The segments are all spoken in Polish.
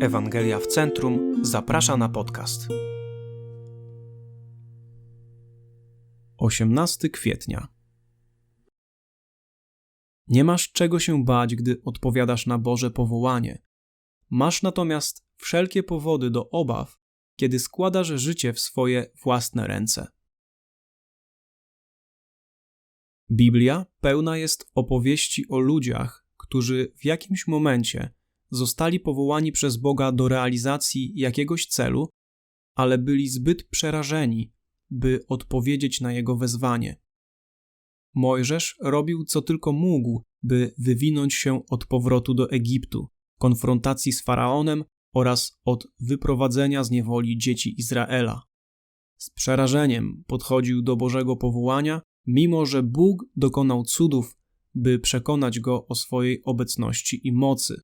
Ewangelia w Centrum zaprasza na podcast. 18 kwietnia. Nie masz czego się bać, gdy odpowiadasz na Boże powołanie. Masz natomiast wszelkie powody do obaw, kiedy składasz życie w swoje własne ręce. Biblia pełna jest opowieści o ludziach, którzy w jakimś momencie zostali powołani przez Boga do realizacji jakiegoś celu, ale byli zbyt przerażeni, by odpowiedzieć na jego wezwanie. Mojżesz robił co tylko mógł, by wywinąć się od powrotu do Egiptu, konfrontacji z faraonem oraz od wyprowadzenia z niewoli dzieci Izraela. Z przerażeniem podchodził do Bożego powołania, mimo że Bóg dokonał cudów, by przekonać go o swojej obecności i mocy.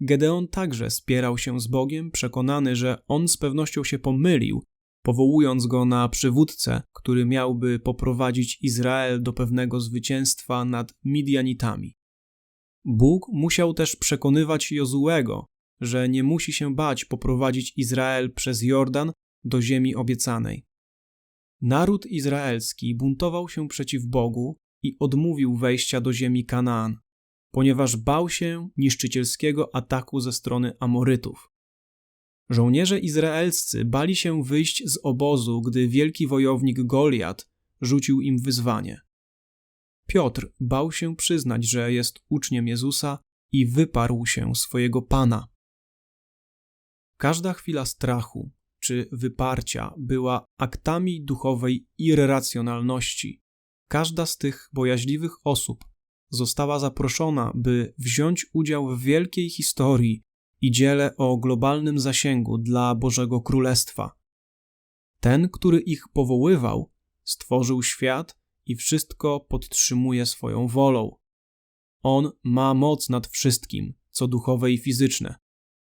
Gedeon także spierał się z Bogiem, przekonany, że on z pewnością się pomylił, powołując go na przywódcę, który miałby poprowadzić Izrael do pewnego zwycięstwa nad Midianitami. Bóg musiał też przekonywać Jozułego, że nie musi się bać poprowadzić Izrael przez Jordan do ziemi obiecanej. Naród izraelski buntował się przeciw Bogu i odmówił wejścia do ziemi Kanaan ponieważ bał się niszczycielskiego ataku ze strony Amorytów. Żołnierze izraelscy bali się wyjść z obozu, gdy wielki wojownik Goliat rzucił im wyzwanie. Piotr bał się przyznać, że jest uczniem Jezusa i wyparł się swojego Pana. Każda chwila strachu czy wyparcia była aktami duchowej irracjonalności. Każda z tych bojaźliwych osób została zaproszona, by wziąć udział w wielkiej historii i dziele o globalnym zasięgu dla Bożego Królestwa. Ten, który ich powoływał, stworzył świat i wszystko podtrzymuje swoją wolą. On ma moc nad wszystkim, co duchowe i fizyczne.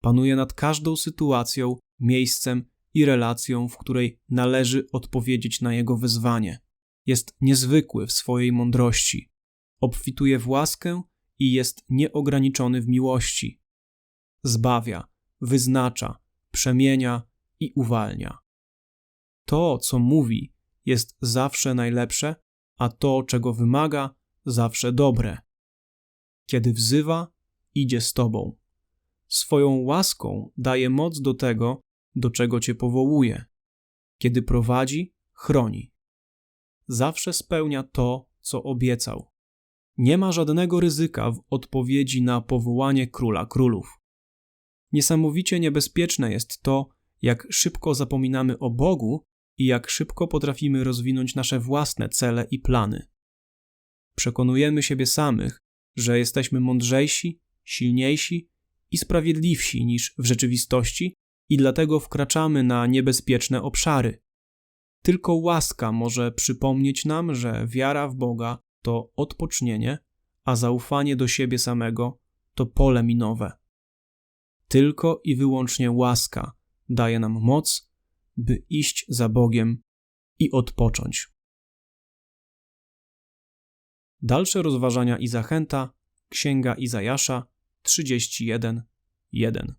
Panuje nad każdą sytuacją, miejscem i relacją, w której należy odpowiedzieć na jego wezwanie. Jest niezwykły w swojej mądrości obfituje w łaskę i jest nieograniczony w miłości. Zbawia, wyznacza, przemienia i uwalnia. To, co mówi, jest zawsze najlepsze, a to, czego wymaga, zawsze dobre. Kiedy wzywa, idzie z tobą. Swoją łaską daje moc do tego, do czego cię powołuje. Kiedy prowadzi, chroni. Zawsze spełnia to, co obiecał. Nie ma żadnego ryzyka w odpowiedzi na powołanie króla królów. Niesamowicie niebezpieczne jest to, jak szybko zapominamy o Bogu i jak szybko potrafimy rozwinąć nasze własne cele i plany. Przekonujemy siebie samych, że jesteśmy mądrzejsi, silniejsi i sprawiedliwsi niż w rzeczywistości i dlatego wkraczamy na niebezpieczne obszary. Tylko łaska może przypomnieć nam, że wiara w Boga to odpocznienie, a zaufanie do siebie samego to pole minowe. Tylko i wyłącznie łaska daje nam moc, by iść za Bogiem i odpocząć. Dalsze rozważania i zachęta Księga Izajasza 31:1.